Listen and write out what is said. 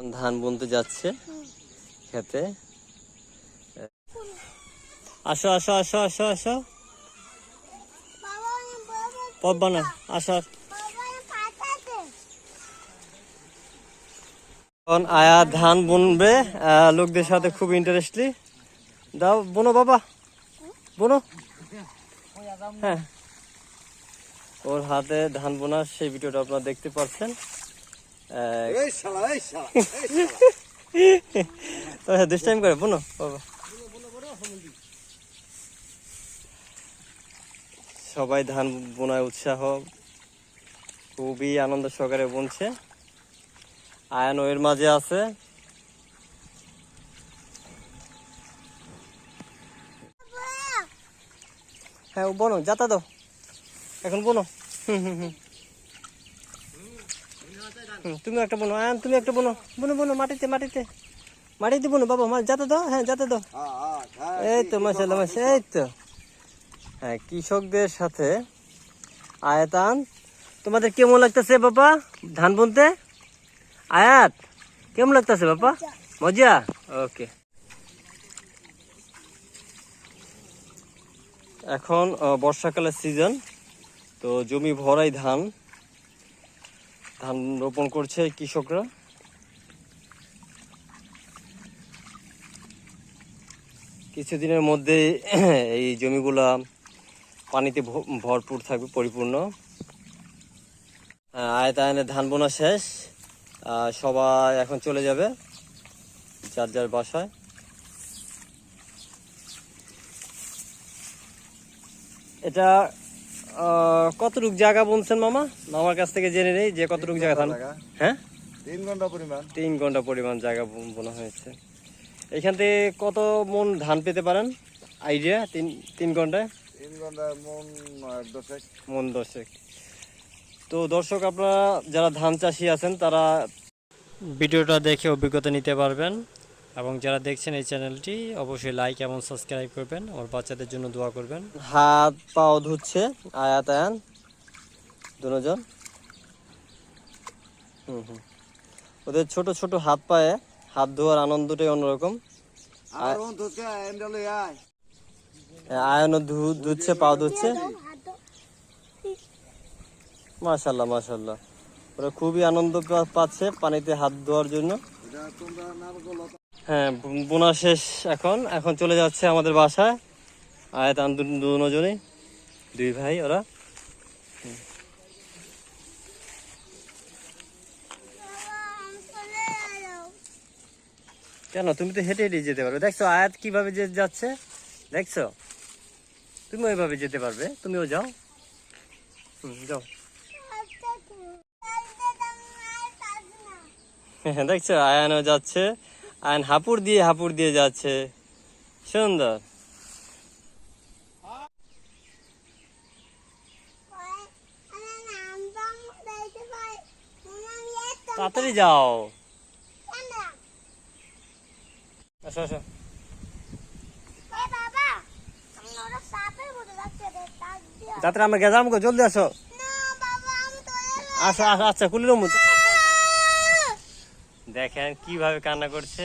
ধান বুনতে যাচ্ছে খেতে। আসো আসো আসো আসো আসো। পব্বা না আসো। এখন আয়া ধান বুনবে লোকদের সাথে খুব ইন্টারেস্টলি দাও, বোনো বাবা। বোনো। হ্যাঁ। ওর হাতে ধান বোনার সেই ভিডিওটা আপনারা দেখতে পাচ্ছেন আহ, এই শালা এই শালা এই শালা। তো হ্যাঁ দিস টাইম করে বোনো বাবা। সবাই ধান বোনায় উৎসাহ। খুবই আনন্দ সহকারে বুনছে। আয়ন এর মাঝে আছে। হ্যাঁ ও বোনো যাতা দাও। এখন বোনো। হুম হুম হুম, তুমি একটা বোনো আয়ন, তুমি একটা বোনো বোনো বোনো মাটিতে মাটিতে। মাটিতে বোনো বাবা, মা, যাতে দাও হ্যাঁ যাতে খা এই তো মাসাল্লাহ মাসা এই তো। হ্যাঁ কৃষকদের সাথে আয়াতান, তোমাদের কেমন লাগতেছে, বাবা, ধান বুনতে? আয়াত, কেমন লাগতেছে, বাবা? মজা? ওকে। এখন বর্ষাকালের সিজন তো জমি ভরাই ধান। ধান রোপণ করছে কৃষকরা। কিছুদিনের মধ্যে এই জমিগুলা পানিতে ভরপুর থাকবে পরিপূর্ণ। আহ, আয়তায়নের ধান বোনা শেষ। সবাই এখন চলে যাবে যার যার বাসায়। এটা কতটুক জায়গা বুনছেন মামা? মামার কাছ থেকে জেনে নেই যে কতটুক জায়গা ধান হ্যাঁ? তিন ঘণ্টা পরিমাণ। তিন ঘণ্টা পরিমাণ জায়গা বোনা হয়েছে। এখান থেকে কত মন ধান পেতে পারেন? আইডিয়া তিন তিন ঘন্টায়? তিন ঘণ্টা মন দশেক। মন দশেক। তো দর্শক আপনারা যারা ধান চাষি আছেন তারা ভিডিওটা দেখে অভিজ্ঞতা নিতে পারবেন। এবং যারা দেখছেন এই চ্যানেলটি অবশ্যই লাইক এবং সাবস্ক্রাইব করবেন। আমার বাচ্চাদের জন্য দোয়া করবেন। হাত পাও ধুচ্ছে আয়াত আয়ান। দুজন। হুম হুম। ওদের ছোট ছোট হাত পায়ে হাত ধোয়ার আনন্দটাই অন্যরকম। আর ওন তোকে এন্ডলে আয়। আয়নও ধু- ধুচ্ছে পাও ধুচ্ছে। মাশাল্লাহ মাশাল্লাহ। ওরা খুবই আনন্দ পা- পাচ্ছে পানিতে হাত ধোয়ার জন্য। হ্যাঁ বোনা শেষ এখন। এখন চলে যাচ্ছে আমাদের বাসায় আয়তান দু- দুজনই দুই ভাই ওরা। কেন? তুমি তো হেঁটে হেঁটে যেতে পারবে। দেখছ আয়াত কীভাবে যে যাচ্ছে? দেখছ? তুমি ওইভাবে যেতে পারবে। তুমিও যাও। হুম যাও। হ্যাঁ, দেখছ আয়ানও যাচ্ছে। আয়ন হাপুর দিয়ে হাপুর দিয়ে যাচ্ছে। সুন্দর। তাড়াতাড়ি যাও। আসো আসো। তাড়াতাড়ি আমরা গেজাম জলদি আসো। আসো আসো আচ্ছা কুলির দেখেন কীভাবে কান্না করছে।